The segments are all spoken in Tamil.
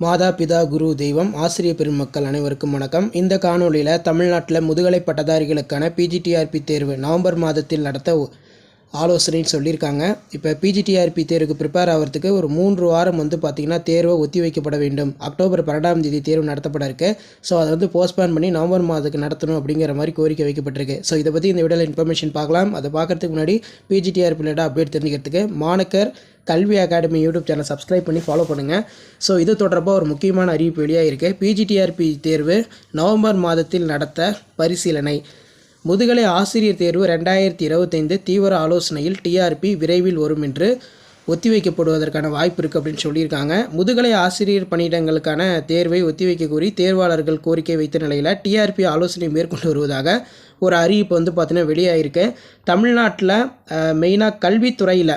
மாதா பிதா குரு தெய்வம் ஆசிரிய பெருமக்கள் அனைவருக்கும் வணக்கம். இந்த காணொளியில் தமிழ்நாட்டில் முதுகலை பட்டதாரிகளுக்கான பிஜிடிஆர்பி தேர்வு நவம்பர் மாதத்தில் நடத்த ஒ- ஆலோசனைன்னு சொல்லியிருக்காங்க. இப்போ பிஜிடிஆர்பி தேர்வுக்கு ப்ரிப்பேர் ஆகிறதுக்கு ஒரு மூன்று வாரம் வந்து பார்த்திங்கன்னா தேர்வை ஒத்தி வைக்கப்பட வேண்டும். அக்டோபர் பன்னெண்டாம் தேதி தேர்வு நடத்தப்பட இருக்கு. ஸோ அதை வந்து போஸ்ட்போன் பண்ணி நவம்பர் மாதத்துக்கு நடத்தணும் அப்படிங்கிற மாதிரி கோரிக்கை வைக்கப்பட்டிருக்கு. ஸோ இதை பற்றி இந்த வீடியோவில் இன்ஃபர்மேஷன் பார்க்கலாம். அதை பார்க்குறதுக்கு முன்னாடி பிஜிடிஆர்பி ரிலேட்டாக அப்டேட் தெரிஞ்சுக்கிறதுக்கு Manakkar Kalvi academy YouTube channel subscribe பண்ணி ஃபாலோ பண்ணுங்கள் ஸோ இது தொடர்பாக ஒரு முக்கியமான அறிவிப்பு வெளியாக இருக்குது பிஜிடிஆர்பி தேர்வு நவம்பர் மாதத்தில் நடத்த பரிசீலனை. முதுகலை ஆசிரியர் தேர்வு ரெண்டாயிரத்தி இருபத்தைந்து தீவிர ஆலோசனையில் டிஆர்பி விரைவில் வரும் என்று ஒத்திவைக்கப்படுவதற்கான வாய்ப்பு இருக்குது அப்படின்னு சொல்லியிருக்காங்க. முதுகலை ஆசிரியர் பணியிடங்களுக்கான தேர்வை ஒத்திவைக்க கோரி தேர்வாளர்கள் கோரிக்கை வைத்த நிலையில் டிஆர்பி ஆலோசனை மேற்கொண்டு வருவதாக ஒரு அறிவிப்பு வந்து பார்த்தீங்கன்னா வெளியாகிருக்கு தமிழ்நாட்டில் மெயினாக கல்வித்துறையில்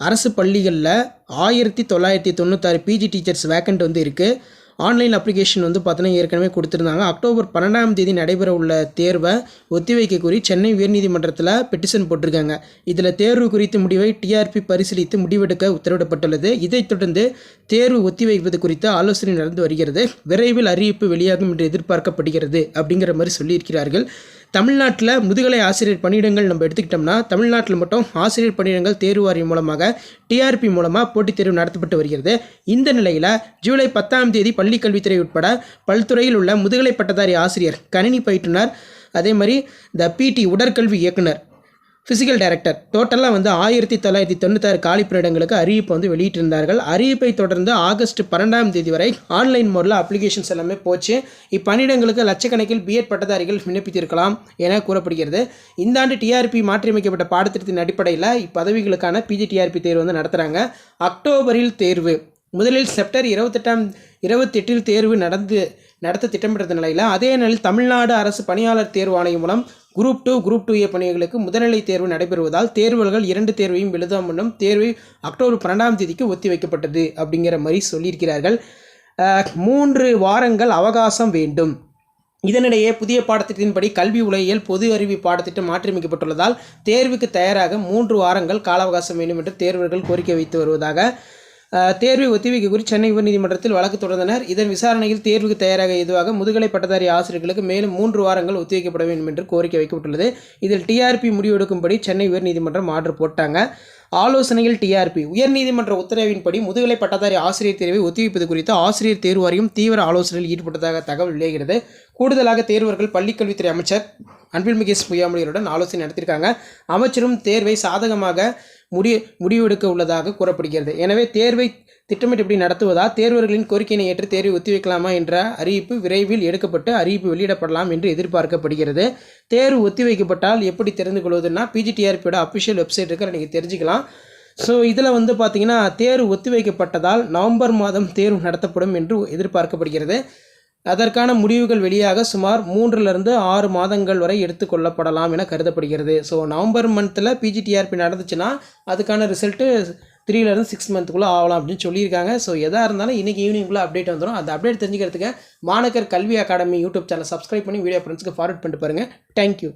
அரசு பள்ளிகளில் ஆயிரத்தி தொள்ளாயிரத்தி தொண்ணூத்தாறு பிஜி டீச்சர்ஸ் வேக்கண்ட் வந்து இருக்குது ஆன்லைன் அப்ளிகேஷன் வந்து பார்த்தீங்கன்னா ஏற்கனவே கொடுத்துருந்தாங்க. அக்டோபர் பன்னெண்டாம் தேதி நடைபெற உள்ள தேர்வை ஒத்திவைக்க கூறி சென்னை உயர்நீதிமன்றத்தில் பெட்டிஷன் போட்டிருக்காங்க. இதில் தேர்வு குறித்த முடிவை டிஆர்பி பரிசீலித்து முடிவெடுக்க உத்தரவிடப்பட்டுள்ளது. இதைத் தொடர்ந்து தேர்வு ஒத்திவைப்பது குறித்து ஆலோசனை நடந்து வருகிறது. விரைவில் அறிவிப்பு வெளியாகும் என்று எதிர்பார்க்கப்படுகிறது அப்படிங்கிற மாதிரி சொல்லியிருக்கிறார்கள். தமிழ்நாட்டில் முதுகலை ஆசிரியர் பணியிடங்கள் நம்ம எடுத்துக்கிட்டோம்னா தமிழ்நாட்டில் மட்டும் ஆசிரியர் பணியிடங்கள் தேர்வு வாரியம் மூலமாக டிஆர்பி மூலமாக போட்டித் தேர்வு நடத்தப்பட்டு வருகிறது. இந்த நிலையில் ஜூலை பத்தாம் தேதி பள்ளிக்கல்வித்துறை உட்பட பல்துறையில் உள்ள முதுகலை பட்டதாரி ஆசிரியர் கணினி பயிற்றுனர் அதே மாதிரி த பிடி உடற்கல்வி இயக்குனர் ஃபிசிக்கல் டைரக்டர் டோட்டலாக வந்து ஆயிரத்தி தொள்ளாயிரத்தி தொண்ணூத்தாறு காலி பணியிடங்களுக்கு அறிவிப்பு வந்து வெளியிட்டிருந்தார்கள். அறிவிப்பை தொடர்ந்து ஆகஸ்ட் பன்னெண்டாம் தேதி வரை ஆன்லைன் முறையில் அப்ளிகேஷன்ஸ் எல்லாமே போச்சு. இப்பணியிடங்களுக்கு லட்சக்கணக்கில் பிஎட் பட்டதாரிகள் விண்ணப்பித்திருக்கலாம் என கூறப்படுகிறது. இந்த ஆண்டு டிஆர்பி மாற்றியமைக்கப்பட்ட பாடத்திட்டத்தின் அடிப்படையில் இப்பதவிகளுக்கான பிஜிடிஆர்பி தேர்வு வந்து நடத்துகிறாங்க அக்டோபரில் தேர்வு. முதலில் செப்டர் இருபத்தெட்டாம் இருபத்தெட்டில் தேர்வு நடந்து நடத்த திட்டமிட்ட நிலையில் அதே நாளில் தமிழ்நாடு அரசு பணியாளர் தேர்வு ஆணையம் மூலம் group two group two A பணிகளுக்கு முதல்நிலை தேர்வு நடைபெறுவதால் தேர்வுகள் இரண்டு தேர்வையும் எழுத முன்னும் தேர்வு அக்டோபர் பன்னெண்டாம் தேதிக்கு ஒத்திவைக்கப்பட்டது அப்படிங்கிற மாதிரி சொல்லியிருக்கிறார்கள். மூன்று வாரங்கள் அவகாசம் வேண்டும். இதனிடையே புதிய பாடத்திட்டத்தின்படி கல்வி உலகியல் பொது அறிவு பாடத்திட்டம் மாற்றியமைக்கப்பட்டுள்ளதால் தேர்வுக்கு தயாராக மூன்று வாரங்கள் கால அவகாசம் வேண்டும் என்று தேர்வர்கள் கோரிக்கை வைத்து வருவதாக தேர்வை ஒத்திவைக்க கூறி சென்னை உயர்நீதிமன்றத்தில் வழக்கு தொடர்ந்தனர். இதன் விசாரணையில் தேர்வுக்கு தயாராக எதுவாக முதுகலை பட்டதாரி ஆசிரியர்களுக்கு மேலும் மூன்று வாரங்கள் ஒத்திவைக்கப்பட வேண்டும் என்று கோரிக்கை வைக்கப்பட்டுள்ளது. இதில் டிஆர்பி முடிவெடுக்கும்படி சென்னை உயர்நீதிமன்றம் ஆர்டர் போட்டாங்க. ஆலோசனையில் டிஆர்பி உயர்நீதிமன்ற உத்தரவின்படி முதுகலை பட்டதாரி ஆசிரியர் தேர்வை ஒத்திவைப்பது குறித்து ஆசிரியர் தேர்வாரியம் தீவிர ஆலோசனையில் ஈடுபட்டதாக தகவல் வெளியாகிறது. கூடுதலாக தேர்வர்கள் பள்ளிக்கல்வித்துறை அமைச்சர் அன்பில்மிகு முகேஷ் ஆலோசனை நடத்தியிருக்காங்க. அமைச்சரும் தேர்வை சாதகமாக முடி முடிவெடுக்க உள்ளதாக கூறப்படுகிறது. எனவே தேர்வை திட்டமிட்டபடி நடத்துவதா? தேர்வர்களின் கோரிக்கையினை ஏற்று தேர்வை ஒத்திவைக்கலாமா என்ற அறிவிப்பு விரைவில் எடுக்கப்பட்டு அறிவிப்பு வெளியிடப்படலாம் என்று எதிர்பார்க்கப்படுகிறது. தேர்வு ஒத்திவைக்கப்பட்டால் எப்படி தெரிந்து கொள்வதுன்னா பிஜிடிஆர்பியோட அஃபிஷியல் வெப்சைட் இருக்கிற நீங்கள் தெரிஞ்சுக்கலாம். ஸோ இதில் வந்து பார்த்தீங்கன்னா தேர்வு ஒத்திவைக்கப்பட்டதால் நவம்பர் மாதம் தேர்வு நடத்தப்படும் என்று எதிர்பார்க்கப்படுகிறது. அதற்கான முடிவுகள் வெளியாக சுமார் மூன்றிலிருந்து ஆறு மாதங்கள் வரை எடுத்துக்கொள்ளப்படலாம் என கருதப்படுகிறது. ஸோ நவம்பர் மந்தில் பிஜிடிஆர்பி நடந்துச்சுன்னா அதுக்கான ரிசல்ட்டு த்ரீலேருந்து சிக்ஸ் மந்த்துக்குள்ளே ஆகலாம் அப்படின்னு சொல்லியிருக்காங்க. ஸோ எதாக இருந்தாலும் இன்றைக்கி ஈவினிங்குள்ளே அப்டேட் வந்துடும் அந்த அப்டேட் தெரிஞ்சுக்கிறதுக்கு Manakkar Kalvi academy YouTube channel subscribe பண்ணி வீடியோ ஃப்ரெண்ட்ஸ்க்கு ஃபார்வர்ட் பண்ணிட்டு பாருங்கள் தேங்க்யூ